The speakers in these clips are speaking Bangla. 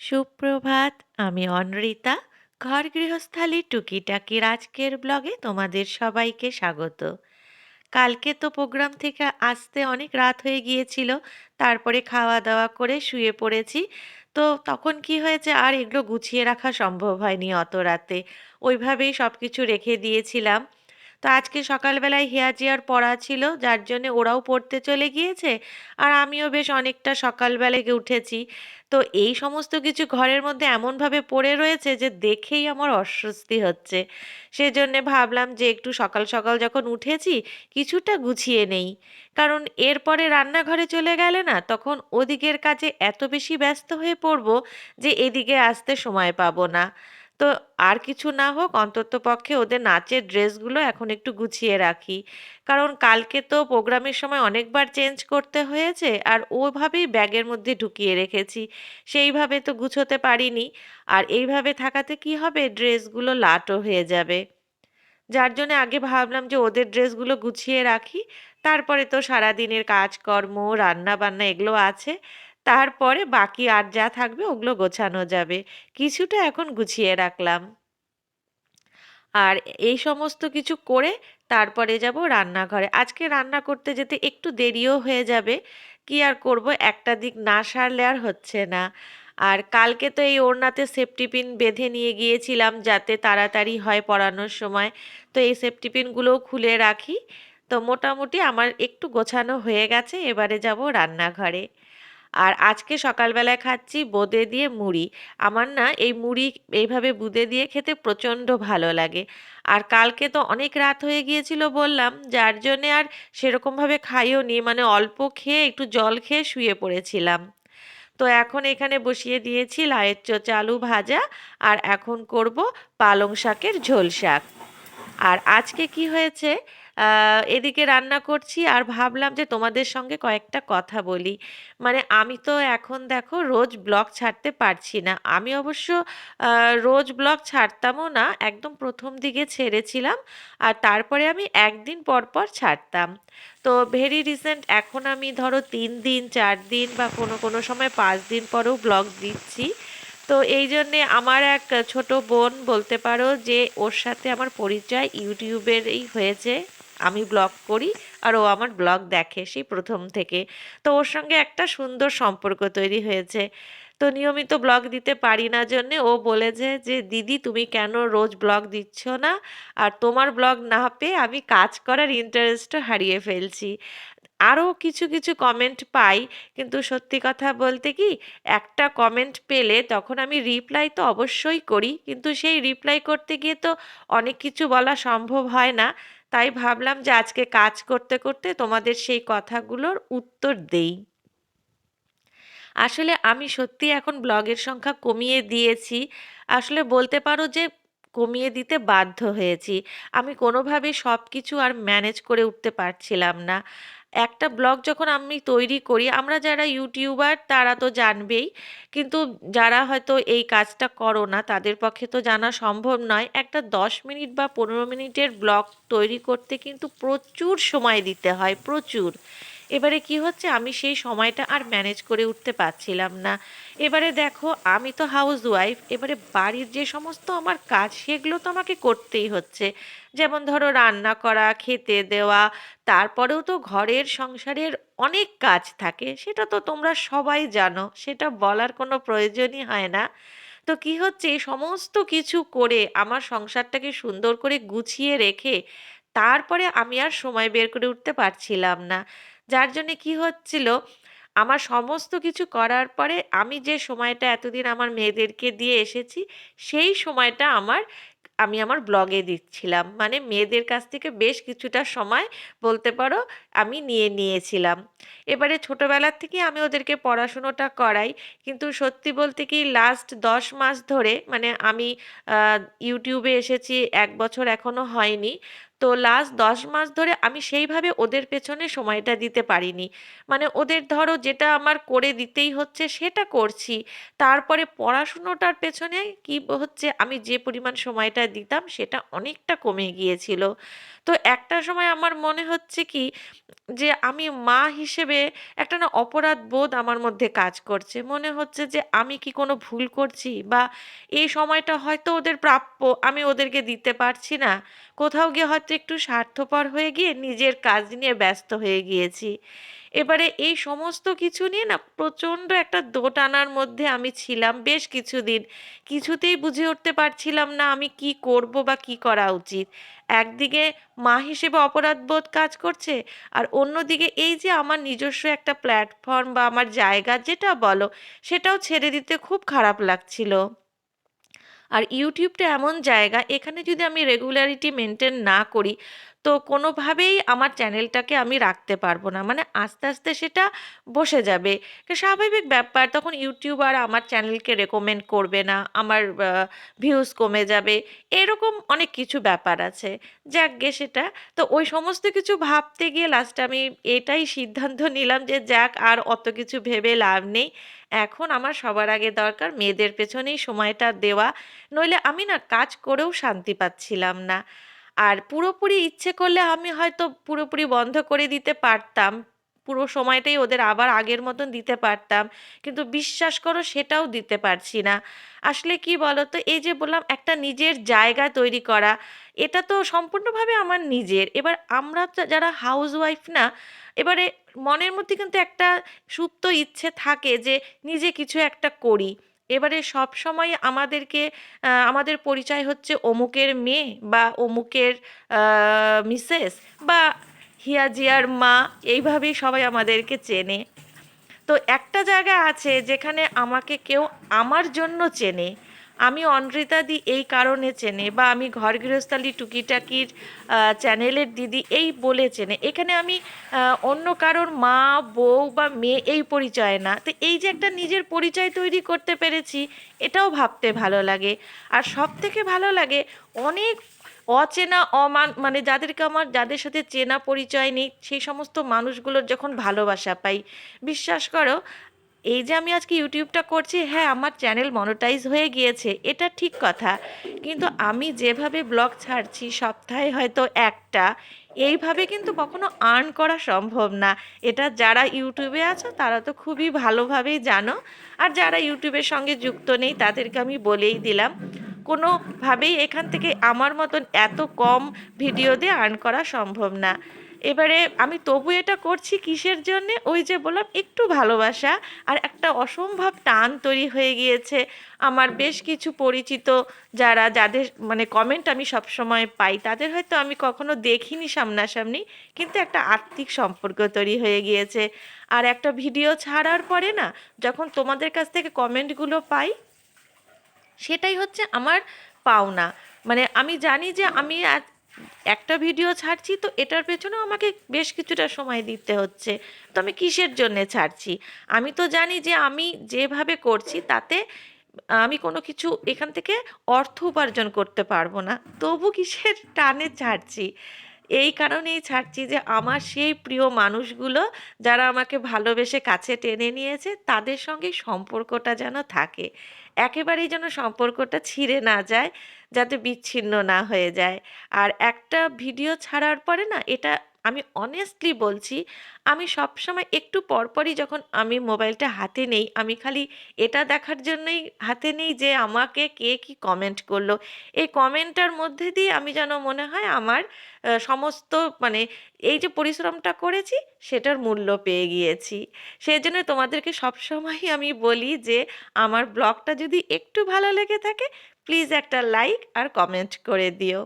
সুপ্রভাত, আমি অনরিতা। ঘর গৃহস্থালী টুকিটাকির আজকের ব্লগে তোমাদের সবাইকে স্বাগত। কালকে তো প্রোগ্রাম থেকে আসতে অনেক রাত হয়ে গিয়েছিল, তারপরে খাওয়া দাওয়া করে শুয়ে পড়েছি। তো তখন কি হয়েছে, আর এগুলো গুছিয়ে রাখা সম্ভব হয়নি অত রাতে। ওইভাবেই সব কিছু রেখে দিয়েছিলাম। তো আজকে সকালবেলায় হেয়ার জিয়ার পড়া ছিল, যার জন্য ওরাও পড়তে চলে গিয়েছে আর আমিও বেশ অনেকটা সকালবেলায় উঠেছি। তো এই সমস্ত কিছু ঘরের মধ্যে এমনভাবে পড়ে রয়েছে যে দেখেই আমার অস্বস্তি হচ্ছে। সেজন্যে ভাবলাম যে একটু সকাল সকাল যখন উঠেছি কিছুটা গুছিয়ে নেই। কারণ এরপরে রান্নাঘরে চলে গেলে না তখন ওদিকের কাজে এত বেশি ব্যস্ত হয়ে পড়ব যে এদিকে আসতে সময় পাবো না। তো আর কিছু না হোক, অন্তত পক্ষে ওদের নাচের ড্রেসগুলো এখন একটু গুছিয়ে রাখি। কারণ কালকে তো প্রোগ্রামের সময় অনেকবার চেঞ্জ করতে হয়েছে আর ওভাবেই ব্যাগের মধ্যে ঢুকিয়ে রেখেছি। সেইভাবে তো গুছোতে পারিনি। আর এইভাবে থাকাতে কি হবে? ড্রেসগুলো লাটও হয়ে যাবে। যার জন্য আগে ভাবলাম যে ওদের ড্রেসগুলো গুছিয়ে রাখি। তারপরে তো সারাদিনের কাজকর্ম রান্না বান্না এগুলো আছে। তারপরে বাকি আর যা থাকবে ওগুলো গোছানো যাবে। কিছুটা এখন গুছিয়ে রাখলাম। আর এই সমস্ত কিছু করে তারপরে যাব রান্নাঘরে। আজকে রান্না করতে যেতে একটু দেরিও হয়ে যাবে। কি আর করব? একটা দিক না সারলে আর হচ্ছে না। আর কালকে তো এই ওড়নাতে সেফটি পিন বেঁধে নিয়ে গিয়েছিলাম যাতে তাড়াতাড়ি হয় পড়ানোর সময়। তো এই সেফটি পিনগুলোও খুলে রাখি। তো মোটামুটি আমার একটু গোছানো হয়ে গেছে। এবারে যাব রান্নাঘরে। আর আজকে সকালবেলায় খাচ্ছি বোঁদে দিয়ে মুড়ি। আমার না এই মুড়ি এইভাবে বুঁদে দিয়ে খেতে প্রচণ্ড ভালো লাগে। আর কালকে তো অনেক রাত হয়ে গিয়েছিল বললাম, যার জন্যে আর সেরকমভাবে খাইও নি মানে অল্প খেয়ে একটু জল খেয়ে শুয়ে পড়েছিলাম। তো এখন এখানে বসিয়ে দিয়েছি লায়ের চোচা আলু ভাজা আর এখন করব পালং শাকের ঝোল শাক। আর আজকে কি হয়েছে? এদিকে রান্না করছি আর ভাবলাম যে তোমাদের সঙ্গে কয়েকটা কথা বলি। মানে আমি তো এখন দেখো রোজ ব্লগ ছাড়তে পারছি না। আমি অবশ্য রোজ ব্লগ ছাড়তামও না, একদম প্রথম দিকে ছেড়েছিলাম আর তারপরে আমি একদিন পর পর ছাড়তাম। তো ভেরি রিসেন্ট এখন আমি ধরো তিন দিন, চার দিন বা কোনো কোনো সময় পাঁচ দিন পরেও ব্লগ দিচ্ছি। তো এই জন্যে আমার এক ছোট বোন বলতে পারো যে ওর সাথে আমার পরিচয় ইউটিউবেরই হয়েছে। আমি ব্লগ করি আর ও আমার ব্লগ দেখে সেই প্রথম থেকে। তো ওর সঙ্গে একটা সুন্দর সম্পর্ক তৈরি হয়েছে। তো নিয়মিত ব্লগ দিতে পারি না জন্যে ও বলেছে যে, দিদি, তুমি কেন রোজ ব্লগ দিচ্ছ না? আর তোমার ব্লগ না পেয়ে আমি কাজ করার ইন্টারেস্টও হারিয়ে ফেলছি। আরও কিছু কিছু কমেন্ট পাই, কিন্তু সত্যি কথা বলতে কি, একটা কমেন্ট পেলে তখন আমি রিপ্লাই তো অবশ্যই করি, কিন্তু সেই রিপ্লাই করতে গিয়ে তো অনেক কিছু বলা সম্ভব হয় না। তাই ভাবলাম যে আজকে কাজ করতে করতে তোমাদের সেই কথাগুলোর উত্তর দেই। আসলে আমি সত্যি এখন ব্লগের সংখ্যা কমিয়ে দিয়েছি। আসলে বলতে পারো যে কমিয়ে দিতে বাধ্য হয়েছি। আমি কোনোভাবে সব কিছু আর ম্যানেজ করে উঠতে পারছিলাম না। একটা ব্লগ যখন আমি তৈরি করি, আমরা যারা ইউটিউবার তারা তো জানবেই। কিন্তু যারা হয়তো এই কাজটা করো না, তাদের পক্ষে তো জানা সম্ভব নয়। একটা দশ মিনিট বা পনেরো মিনিটের ব্লগ তৈরি করতে কিন্তু প্রচুর সময় দিতে হয়, প্রচুর। এবারে কি হচ্ছে? আমি সেই সময়টা আর ম্যানেজ করে উঠতে পারছিলাম না। এবারে দেখো, আমি তো হাউস ওয়াইফ এবারে বাড়ির যে সমস্ত আমার কাজ, সেগুলো তো আমাকে করতেই হচ্ছে। যেমন ধরো, রান্না করা, খেতে দেওয়া, তারপরেও তো ঘরের সংসারের অনেক কাজ থাকে। সেটা তো তোমরা সবাই জানো, সেটা বলার কোনো প্রয়োজনই হয় না। তো কি হচ্ছে? এই সমস্ত কিছু করে আমার সংসারটাকে সুন্দর করে গুছিয়ে রেখে, তারপরে আমি আর সময় বের করে উঠতে পারছিলাম না। যার জন্যে কি হচ্ছিল, আমার সমস্ত কিছু করার পরে আমি যে সময়টা এতদিন আমার মেয়েদেরকে দিয়ে এসেছি, সেই সময়টা আমার, আমি আমার ব্লগে দিচ্ছিলাম। মানে মেয়েদের কাছ থেকে বেশ কিছুটা সময় বলতে পারো আমি নিয়ে নিয়েছিলাম। এবারে ছোটোবেলার থেকে আমি ওদেরকে পড়াশুনোটা করাই, কিন্তু সত্যি বলতে কি লাস্ট দশ মাস ধরে মানে আমি ইউটিউবে এসেছি, এক বছর এখনও হয়নি। তো লাস্ট দশ মাস ধরে আমি সেইভাবে ওদের পেছনে সময়টা দিতে পারিনি। মানে ওদের ধরো যেটা আমার করে দিতেই হচ্ছে সেটা করছি। তারপরে পড়াশুনোটার পেছনে কি হচ্ছে আমি যে পরিমাণ সময়টা দিতাম সেটা অনেকটা কমে গিয়েছিল। তো একটা সময় আমার মনে হচ্ছে কি যে আমি মা হিসেবে একটা না অপরাধ বোধ আমার মধ্যে কাজ করছে। মনে হচ্ছে যে আমি কি কোনো ভুল করছি বা এই সময়টা হয়তো ওদের প্রাপ্য আমি ওদেরকে দিতে পারছি না। কোথাও গিয়ে হয়তো একটু স্বার্থপর হয়ে গিয়ে নিজের কাজ নিয়ে ব্যস্ত হয়ে গিয়েছি। এবারে এই সমস্ত কিছু নিয়ে না প্রচণ্ড একটা দোটানার মধ্যে আমি ছিলাম। বেশ কিছুদিন, কিছুতেই বুঝে উঠতে পারছিলাম না আমি কি করব বা কি করা উচিত। একদিকে মা হিসেবে অপরাধবোধ কাজ করছে, আর অন্যদিকে এই যে আমার নিজস্ব একটা প্ল্যাটফর্ম বা আমার জায়গা, যেটা বলো, সেটাও ছেড়ে দিতে খুব খারাপ লাগছিল। আর ইউটিউবটা এমন জায়গা এখানে যদি আমি রেগুলারিটি মেনটেন না করি তো কোনোভাবেই আমার চ্যানেলটাকে আমি রাখতে পারব না। মানে আস্তে আস্তে সেটা বসে যাবে। স্বাভাবিক ব্যাপার, তখন ইউটিউব আর আমার চ্যানেলকে রেকমেন্ড করবে না, আমার ভিউজ কমে যাবে, এরকম অনেক কিছু ব্যাপার আছে। যাকগে সেটা। তো ওই সমস্ত কিছু ভাবতে গিয়ে লাস্টে আমি এটাই সিদ্ধান্ত নিলাম যে যাক, আর অত কিছু ভেবে লাভ নেই। এখন আমার সবার আগে দরকার মেয়েদের পেছনেই সময়টা দেওয়া। নইলে আমি না কাজ করেও শান্তি পাচ্ছিলাম না। আর পুরোপুরি ইচ্ছে করলে আমি হয়তো পুরোপুরি বন্ধ করে দিতে পারতাম। পুরো সময়টাই ওদের আবার আগের মতন দিতে পারতাম। কিন্তু বিশ্বাস করো সেটাও দিতে পারছি না। আসলে কি বলো তো এই যে বললাম, একটা নিজের জায়গা তৈরি করা, এটা তো সম্পূর্ণভাবে আমার নিজের। এবার আমরা যারা হাউস ওয়াইফ না, এবারে মনের মধ্যে কিন্তু একটা সুপ্ত ইচ্ছে থাকে যে নিজে কিছু একটা করি। এবারে সব সময় আমাদেরকে আমাদের পরিচয় হচ্ছে অমুকের মেয়ে বা অমুকের মিসেস বা হিয়া জিয়ার মা, এইভাবেই সবাই আমাদেরকে চেনে। তো একটা জায়গা আছে যেখানে আমাকে কেউ আমার জন্য চেনে আমি অনৃতা দি এই কারণে চেনে বা আমি ঘর গৃহস্থালী টুকিটাকির চ্যানেলের দিদি এই বলে চেনে। এখানে আমি অন্য কারোর মা, বউ বা মেয়ে এই পরিচয় না। তো এই যে একটা নিজের পরিচয় তৈরি করতে পেরেছি, এটাও ভাবতে ভালো লাগে। আর সব থেকে ভালো লাগে, অনেক অচেনা, অমান মানে যাদেরকে আমার, যাদের সাথে চেনা পরিচয় নেই, সেই সমস্ত মানুষগুলোর যখন ভালোবাসা পাই, বিশ্বাস করো এই যে আমি আজকে ইউটিউবটা করছি হ্যাঁ আমার চ্যানেল মনোটাইজ হয়ে গিয়েছে, এটা ঠিক কথা। কিন্তু আমি যেভাবে ব্লগ ছাড়ছি, সপ্তাহে হয়তো একটা, এইভাবে কিন্তু কখনো আর্ন করা সম্ভব না। এটা যারা ইউটিউবে আছো, তারা তো খুবই ভালোভাবেই জানো। আর যারা ইউটিউবের সঙ্গে যুক্ত নেই, তাদেরকে আমি বলেই দিলাম, কোনোভাবেই এখান থেকে আমার মতন এত কম ভিডিও দিয়ে আর্ন করা সম্ভব না। এবারে আমি তবু এটা করছি কিসের জন্যে? ওই যে বললাম, একটু ভালোবাসা আর একটা অসম্ভব টান তৈরি হয়ে গিয়েছে। আমার বেশ কিছু পরিচিত যারা, যাদের মানে কমেন্ট আমি সবসময় পাই, তাদের হয়তো আমি কখনো দেখিনি সামনাসামনি, কিন্তু একটা আত্মিক সম্পর্ক তৈরি হয়ে গিয়েছে। আর একটা ভিডিও ছাড়ার পরে না, যখন তোমাদের কাছ থেকে কমেন্টগুলো পাই, সেটাই হচ্ছে আমার পাওনা। মানে আমি জানি যে আমি একটা ভিডিও ছাড়ছি তো এটার পেছনেও আমাকে বেশ কিছুটা সময় দিতে হচ্ছে। তো আমি কিসের জন্যে ছাড়ছি? আমি তো জানি যে আমি যেভাবে করছি তাতে আমি কোনো কিছু এখান থেকে অর্থ উপার্জন করতে পারব না। তবু কিসের টানে ছাড়ছি? এই কারণেই ছাড়ছি যে আমার সেই প্রিয় মানুষগুলো যারা আমাকে ভালোবেসে কাছে টেনে নিয়েছে, তাদের সঙ্গে সম্পর্কটা যেন থাকে। একেবারেই যেন সম্পর্কটা ছিঁড়ে না যায়। যাতে বিচ্ছিন্ন না হয়ে যায়। আর একটা ভিডিও ছাড়ার পরে না, এটা আমি অনেস্টলি বলছি, আমি সবসময় একটু পরপরই যখন আমি মোবাইলটা হাতে নেই, আমি খালি এটা দেখার জন্যই হাতে নেই যে আমাকে কে কি কমেন্ট করল। এই কমেন্টটার মধ্যে দিয়ে আমি যেন মনে হয় আমার সমস্ত মানে এই যে পরিশ্রমটা করেছি, সেটার মূল্য পেয়ে গিয়েছি। সেই জন্য তোমাদেরকে সবসময়ই আমি বলি যে, আমার ব্লগটা যদি একটু ভালো লেগে থাকে প্লিজ একটা লাইক আর কমেন্ট করে দিও।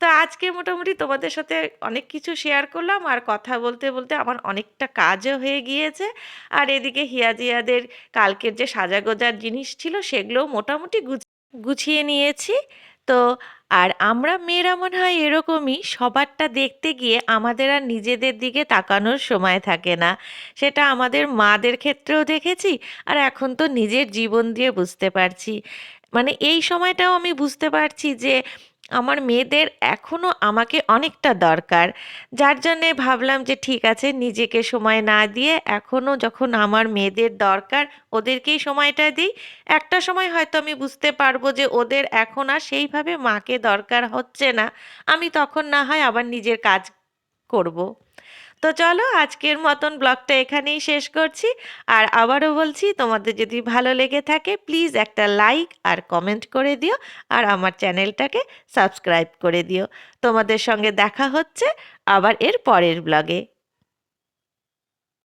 তো আজকে মোটামুটি তোমাদের সাথে অনেক কিছু শেয়ার করলাম আর কথা বলতে বলতে আমার অনেকটা কাজও হয়ে গিয়েছে। আর এদিকে হিয়াজিয়াদের কালকের যে সাজাগোজার জিনিস ছিল সেগুলোও মোটামুটি গুছিয়ে নিয়েছি। তো আর আমরা মেয়েরা মনে হয় এরকমই সবারটা দেখতে গিয়ে আমাদের আর নিজেদের দিকে তাকানোর সময় থাকে না। সেটা আমাদের মাদের ক্ষেত্রেও দেখেছি আর এখন তো নিজের জীবন দিয়ে বুঝতে পারছি। মানে এই সময়টাও আমি বুঝতে পারছি যে আমার মেয়েদের এখনও আমাকে অনেকটা দরকার। যার জন্যে ভাবলাম যে ঠিক আছে, নিজেকে সময় না দিয়ে এখনও যখন আমার মেয়েদের দরকার ওদেরকেই সময়টা দিই। একটা সময় হয়তো আমি বুঝতে পারব যে ওদের এখন আর সেইভাবে মাকে দরকার হচ্ছে না। আমি তখন না হয় আবার নিজের কাজ করব। তো চলো আজকের মতন ব্লগটা এখানেই শেষ করছি। আর আবারও বলছি, তোমাদের যদি ভালো লেগে থাকে প্লিজ একটা লাইক আর কমেন্ট করে দিও আর আমার চ্যানেলটাকে সাবস্ক্রাইব করে দিও। তোমাদের সঙ্গে দেখা হচ্ছে আবার এর পরের ব্লগে।